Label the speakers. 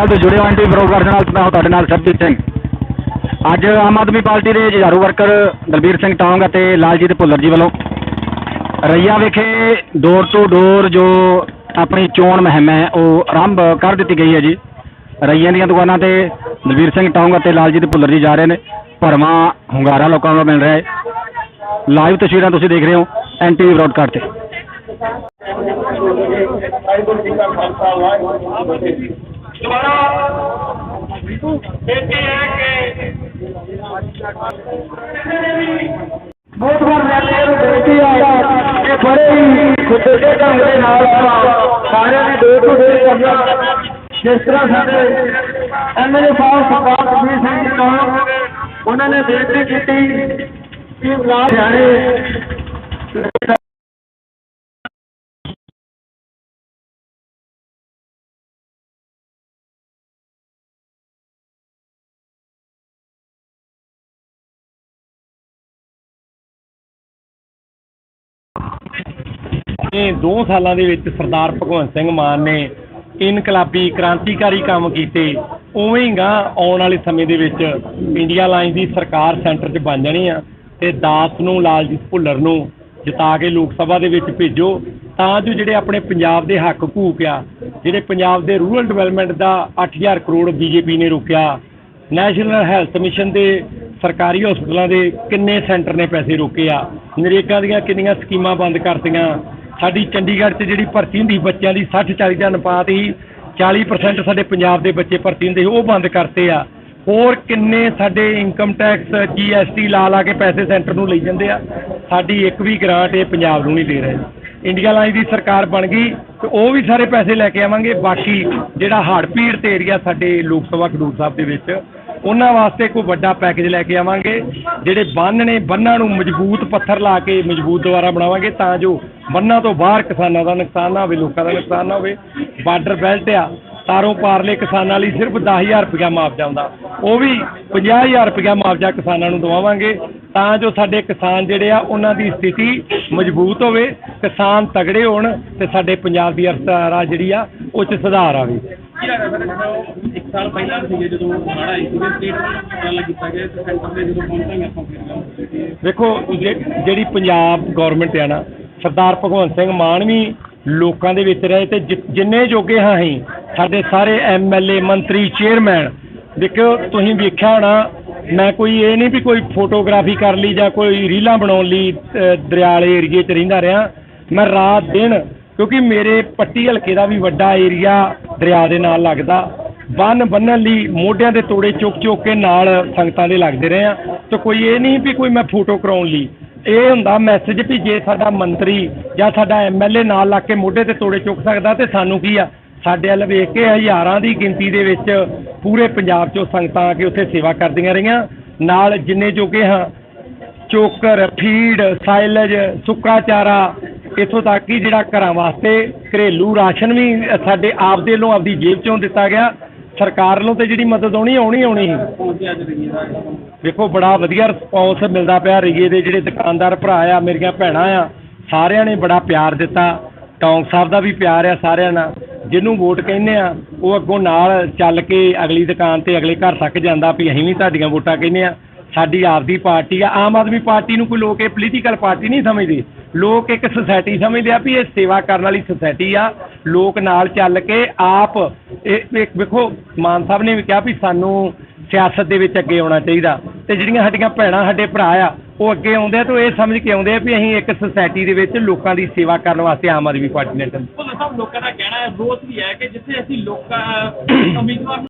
Speaker 1: ਸਾਹਿਬ ਤੋਂ ਜੁੜੇ ਹੋ ਐਨਟੀ ਦੇ ਨਾਲ, ਮੈਂ ਤੁਹਾਡੇ ਨਾਲ ਸਰਜੀਤ ਸਿੰਘ। ਅੱਜ ਆਮ ਆਦਮੀ ਪਾਰਟੀ ਦੇ ਜੁਝਾਰੂ ਵਰਕਰ ਦਲਬੀਰ ਸਿੰਘ ਟੌਂਗ ਅਤੇ ਲਾਲਜੀਤ ਭੁੱਲਰ ਜੀ ਵੱਲੋਂ ਰਈਆ ਵਿਖੇ ਡੋਰ ਟੂ ਡੋਰ ਜੋ ਆਪਣੀ ਚੋਣ ਮੁਹਿੰਮ ਹੈ, ਉਹ ਆਰੰਭ ਕਰ ਦਿੱਤੀ ਗਈ ਹੈ ਜੀ। ਰਈਆਂ ਦੀਆਂ ਦੁਕਾਨਾਂ ਤੇ ਦਲਬੀਰ ਸਿੰਘ ਟੌਂਗ ਅਤੇ ਲਾਲਜੀਤ ਭੁੱਲਰ ਜੀ ਜਾ ਰਹੇ ਨੇ। ਭਰਵਾਂ ਹੁੰਗਾਰਾ ਲੋਕਾਂ ਨੂੰ ਮਿਲ ਰਿਹਾ ਹੈ। ਲਾਈਵ ਤਸਵੀਰਾਂ ਤੁਸੀਂ ਦੇਖ ਰਹੇ ਹੋ ਐਨਟੀਵੀ ਬ੍ਰੌਡਕਾਸਟ ਤੇ।
Speaker 2: ਵਾਹਿਗੁਰੂ ਬੇਨਤੀ ਹੈ ਕਿ। ਬਹੁਤ ਵਾਰ ਰੈਲੀਆਂ ਨੂੰ ਬੇਨਤੀ ਹੈ ਕਿ ਬੜੇ ਹੀ ਖੁੱਦੇ ਢੰਗ ਦੇ ਨਾਲ ਆਪਾਂ ਸਾਰਿਆਂ ਨੇ ਡੋਰ ਟੂ ਡੋਰ ਕਰਨਾ ਜਿਸ ਤਰ੍ਹਾਂ ਸਾਡੇ ਐਮਐਲਏ ਸਾਹਿਬ ਸਰਦਾਰ ਕਬੀਰ ਸਿੰਘ ਜੀ ਤੋਂ ਉਹਨਾਂ ਨੇ ਬੇਨਤੀ ਕੀਤੀ ਕਿ ਲਾ ਜਾਣੇ
Speaker 3: ਇਹ ਦੋ ਸਾਲਾਂ ਦੇ ਵਿੱਚ ਸਰਦਾਰ ਭਗਵੰਤ ਸਿੰਘ ਮਾਨ ਨੇ ਇਨਕਲਾਬੀ ਕ੍ਰਾਂਤੀਕਾਰੀ ਕੰਮ ਕੀਤੇ। ਉਵੇਂ ਹੀ ਗਾ ਆਉਣ ਵਾਲੇ ਸਮੇਂ ਦੇ ਵਿੱਚ ਇੰਡੀਆ ਲਾਈਨ ਦੀ ਸਰਕਾਰ ਸੈਂਟਰ 'ਚ ਬਣ ਜਾਣੀ ਆ ਤੇ ਦਾਸ ਨੂੰ, ਲਾਲਜੀਤ ਭੁੱਲਰ ਨੂੰ ਜਿਤਾ ਕੇ ਲੋਕ ਸਭਾ ਦੇ ਵਿੱਚ ਭੇਜੋ। ਤਾਂ ਜੋ ਜਿਹੜੇ ਆਪਣੇ ਪੰਜਾਬ ਦੇ ਹੱਕ ਹਕੂਕ ਆ, ਜਿਹੜੇ ਪੰਜਾਬ ਦੇ ਰੂਰਲ ਡਿਵੈਲਪਮੈਂਟ ਦਾ 8000 ਕਰੋੜ ਬੀਜੇਪੀ ਨੇ ਰੋਕਿਆ, ਨੈਸ਼ਨਲ ਹੈਲਥ ਮਿਸ਼ਨ ਦੇ ਸਰਕਾਰੀ ਹਸਪਤਾਲਾਂ ਦੇ ਕਿੰਨੇ ਸੈਂਟਰ ਨੇ ਪੈਸੇ ਰੋਕੇ ਆ। ਨਰੇਗਾ ਦੀਆਂ ਕਿੰਨੀਆਂ ਸਕੀਮਾਂ ਬੰਦ ਕਰਤੀਆਂ ਸਾਡੀ ਚੰਡੀਗੜ੍ਹ 'ਚ ਜਿਹੜੀ ਭਰਤੀ ਹੁੰਦੀ ਬੱਚਿਆਂ ਦੀ 60 40 ਦਾ ਅਨੁਪਾਤ ਹੀ 40% ਸਾਡੇ ਪੰਜਾਬ ਦੇ ਬੱਚੇ ਭਰਤੀ ਹੁੰਦੇ ਸੀ, ਉਹ ਬੰਦ ਕਰਤੇ ਆ। ਹੋਰ ਕਿੰਨੇ ਸਾਡੇ ਇਨਕਮ ਟੈਕਸ ਜੀਐਸਟੀ ਲਾ ਲਾ ਕੇ ਪੈਸੇ ਸੈਂਟਰ ਨੂੰ ਲਈ ਜਾਂਦੇ ਆ। ਸਾਡੀ ਇੱਕ ਵੀ ਗ੍ਰਾਂਟ ਇਹ ਪੰਜਾਬ ਨੂੰ ਨਹੀਂ ਦੇ ਰਹੇ। ਇੰਡੀਆ ਲਾਈਨ ਦੀ ਸਰਕਾਰ ਬਣ ਗਈ ਤੇ ਉਹ ਵੀ ਸਾਰੇ ਪੈਸੇ ਲੈ ਕੇ ਆਵਾਂਗੇ। ਬਾਕੀ ਜਿਹੜਾ ਹੜਪੀੜ ਪੀੜਤ ਏਰੀਆ ਸਾਡੇ ਲੋਕ ਸਭਾ ਖਡੂਰ ਸਾਹਿਬ ਦੇ ਵਿੱਚ, ਉਹਨਾਂ ਵਾਸਤੇ ਕੋਈ ਵੱਡਾ ਪੈਕੇਜ ਲੈ ਕੇ ਆਵਾਂਗੇ। ਜਿਹੜੇ ਬੰਨ ਨੇ, ਬੰਨਾਂ ਨੂੰ ਮਜ਼ਬੂਤ ਪੱਥਰ ਲਾ ਕੇ ਮਜ਼ਬੂਤ ਦੁਆਰਾ ਬਣਾਵਾਂਗੇ ਤਾਂ ਜੋ ਬੰਨਾਂ ਤੋਂ ਬਾਹਰ ਕਿਸਾਨਾਂ ਦਾ ਨੁਕਸਾਨ ਨਾ ਹੋਵੇ ਲੋਕਾਂ ਦਾ ਨੁਕਸਾਨ ਨਾ ਹੋਵੇ ਬਾਰਡਰ ਬੈਲਟ ਆ ਤਾਰੋਂ ਪਾਰਲੇ ਕਿਸਾਨਾਂ ਲਈ ਸਿਰਫ 10000 ਰੁਪਇਆ ਮੁਆਵਜ਼ਾ ਹੁੰਦਾ। ਉਹ ਵੀ 50000 ਰੁਪਇਆ ਮੁਆਵਜ਼ਾ ਕਿਸਾਨਾਂ ਨੂੰ ਦਵਾਵਾਂਗੇ ਤਾਂ ਜੋ ਸਾਡੇ ਕਿਸਾਨ ਜਿਹੜੇ ਆ ਉਹਨਾਂ ਦੀ ਸਥਿਤੀ ਮਜ਼ਬੂਤ ਹੋਵੇ ਕਿਸਾਨ ਤਗੜੇ ਹੋਣ ਤੇ ਸਾਡੇ ਪੰਜਾਬ ਦੀ ਅਰਥਚਾਰਾ ਜਿਹੜੀ ਆ ਉਹ ਚ ਸੁਧਾਰ ਆਵੇ।
Speaker 4: ਕੀ ਲੱਗਦਾ ਸਰ ਜਦੋਂ ਇੱਕ ਸਾਲ ਪਹਿਲਾਂ ਸੀਗੇ ਜਦੋਂ ਹੜ੍ਹ ਆਈ ਸੀਗੇ ਸਟੇਟ ਗੱਲ ਕੀਤਾ ਗਿਆ ਤੇ ਸੈਂਟਰ ਦੇ ਜਦੋਂ ਪਹੁੰਚਾਂਗੇ ਆਪਾਂ ਫਿਰ
Speaker 3: ਵੇਖੋ ਜੇ- ਜਿਹੜੀ ਪੰਜਾਬ ਗਵਰਨਮੈਂਟ ਆ ਨਾ ਸਰਦਾਰ ਭਗਵੰਤ ਸਿੰਘ ਮਾਨ ਵੀ ਲੋਕਾਂ ਦੇ ਵਿੱਚ ਰਹੇ ਤੇ ਜਿ- ਜਿੰਨੇ ਜੋਗੇ ਹਾਂ ਅਸੀਂ ਸਾਡੇ ਸਾਰੇ ਐਮਐਲਏ ਮੰਤਰੀ ਚੇਅਰਮੈਨ ਦੇਖੋ ਤੁਸੀਂ ਵੇਖਿਆ ਹੋਣਾ ਮੈਂ ਕੋਈ ਇਹ ਨਹੀਂ ਵੀ ਕੋਈ ਫੋਟੋਗ੍ਰਾਫੀ ਕਰ ਲਈ ਜਾਂ ਕੋਈ ਰੀਲਾਂ ਬਣਾਉਣ ਲਈ ਅਹ, ਦਰਿਆਲੇ ਏਰੀਏ 'ਚ ਰਹਿੰਦਾ ਰਿਹਾ। ਮੈਂ ਰਾਤ ਦਿਨ ਕਿਉਂਕਿ ਮੇਰੇ ਪੱਟੀ ਹਲਕੇ ਦਾ ਵੀ ਵੱਡਾ ਏਰੀਆ ਦਰਿਆ ਦੇ ਨਾਲ ਲੱਗਦਾ। ਬੰਨ ਬੰਨਣ ਲਈ ਮੋਢਿਆਂ ਦੇ ਤੋੜੇ ਚੁੱਕ ਚੁੱਕ ਕੇ ਨਾਲ ਸੰਗਤਾਂ ਦੇ ਲੱਗਦੇ ਰਹੇ ਆ ਤੇ ਕੋਈ ਇਹ ਨਹੀਂ ਵੀ ਕੋਈ ਮੈਂ ਫੋਟੋ ਕਰਾਉਣ ਲਈ। ਇਹ ਹੁੰਦਾ ਮੈਸੇਜ ਵੀ ਜੇ ਸਾਡਾ ਮੰਤਰੀ ਜਾਂ ਸਾਡਾ ਐਮਐਲਏ ਨਾਲ ਲੱਗ ਕੇ ਮੋਢੇ ਤੇ ਤੋੜੇ ਚੁੱਕ ਸਕਦਾ ਤੇ ਸਾਨੂੰ ਕੀ ਆ? ਸਾਡੇ ਵੱਲ ਵੇਖ ਕੇ ਹਜ਼ਾਰਾਂ ਦੀ ਗਿਣਤੀ ਦੇ ਵਿੱਚ ਪੂਰੇ ਪੰਜਾਬ 'ਚੋਂ ਸੰਗਤਾਂ ਆ ਕੇ ਉੱਥੇ ਸੇਵਾ ਕਰਦੀਆਂ ਰਹੀਆਂ। ਨਾਲ ਜਿੰਨੇ ਜੋਗੇ ਹਾਂ, ਚੋਕਰ, ਫੀਡ ਸਾਈਲਜ ਸੁੱਕਾ ਚਾਰਾ ਇੱਥੋਂ ਤੱਕ ਕਿ ਜਿਹੜਾ ਘਰਾਂ ਵਾਸਤੇ ਘਰੇਲੂ ਰਾਸ਼ਨ ਵੀ ਸਾਡੇ ਆਪ ਦੇ ਵੱਲੋਂ ਆਪਦੀ ਜੇਬ ਚੋਂ ਦਿੱਤਾ ਗਿਆ। ਸਰਕਾਰ ਵੱਲੋਂ ਤੇ ਜਿਹੜੀ ਮਦਦ ਆਉਣੀ ਆਉਣੀ ਆਉਣੀ ਸੀ।
Speaker 4: ਪਹੁੰਚੇ
Speaker 3: ਵੇਖੋ, ਬੜਾ ਵਧੀਆ ਰਿਸਪੌਂਸ ਮਿਲਦਾ ਪਿਆ ਰਈਏ ਦੇ ਜਿਹੜੇ ਦੁਕਾਨਦਾਰ ਭਰਾ ਆ, ਮੇਰੀਆਂ ਭੈਣਾਂ ਆ, ਸਾਰਿਆਂ ਨੇ ਬੜਾ ਪਿਆਰ ਦਿੱਤਾ। ਟੌਂਕ ਸਾਹਿਬ ਦਾ ਵੀ ਪਿਆਰ ਆ ਸਾਰਿਆਂ ਨਾਲ। ਜਿਹਨੂੰ ਵੋਟ ਕਹਿੰਦੇ ਆ, ਉਹ ਅੱਗੋਂ ਨਾਲ ਚੱਲ ਕੇ ਅਗਲੀ ਦੁਕਾਨ ਤੇ ਅਗਲੇ ਘਰ ਤੱਕ ਜਾਂਦਾ ਵੀ ਅਸੀਂ ਵੀ ਤੁਹਾਡੀਆਂ ਵੋਟਾਂ ਕਹਿੰਦੇ ਆ। ਸਾਡੀ ਆਪਦੀ ਪਾਰਟੀ ਆ। ਆਮ ਆਦਮੀ ਪਾਰਟੀ ਨੂੰ ਕੋਈ ਲੋਕ ਇਹ ਪੋਲੀਟੀਕਲ ਪਾਰਟੀ ਨਹੀਂ ਸਮਝਦੇ। ਲੋਕ ਇੱਕ ਸੁਸਾਇਟੀ ਸਮਝਦੇ ਆ ਵੀ ਇਹ ਸੇਵਾ ਕਰਨ ਵਾਲੀ ਸੁਸਾਇਟੀ ਆ। ਲੋਕ ਨਾਲ ਚੱਲ ਕੇ ਆਪ ਇਹ ਵੇਖੋ ਮਾਨ ਸਾਹਿਬ ਨੇ ਵੀ ਕਿਹਾ ਵੀ ਸਾਨੂੰ ਸਿਆਸਤ ਦੇ ਵਿੱਚ ਅੱਗੇ ਆਉਣਾ ਚਾਹੀਦਾ। ਤੇ ਜਿਹੜੀਆਂ ਸਾਡੀਆਂ ਭੈਣਾਂ ਸਾਡੇ ਭਰਾ ਆ ਉਹ ਅੱਗੇ ਆਉਂਦੇ ਆ ਤੇ ਇਹ ਸਮਝ ਕੇ ਆਉਂਦੇ ਆ ਵੀ ਅਸੀਂ ਇੱਕ ਸੁਸਾਇਟੀ ਦੇ ਵਿੱਚ ਲੋਕਾਂ ਦੀ ਸੇਵਾ ਕਰਨ ਵਾਸਤੇ ਆਮ ਆਦਮੀ ਪਾਰਟੀ ਨੇ
Speaker 4: ਭੁੱਲਰ ਸਾਹਿਬ ਲੋਕਾਂ ਦਾ ਕਹਿਣਾ ਹੈ ਰੋਸ ਵੀ ਹੈ ਕਿ ਜਿੱਥੇ ਅਸੀਂ ਲੋਕਾਂ ਉਮੀਦਵਾਰ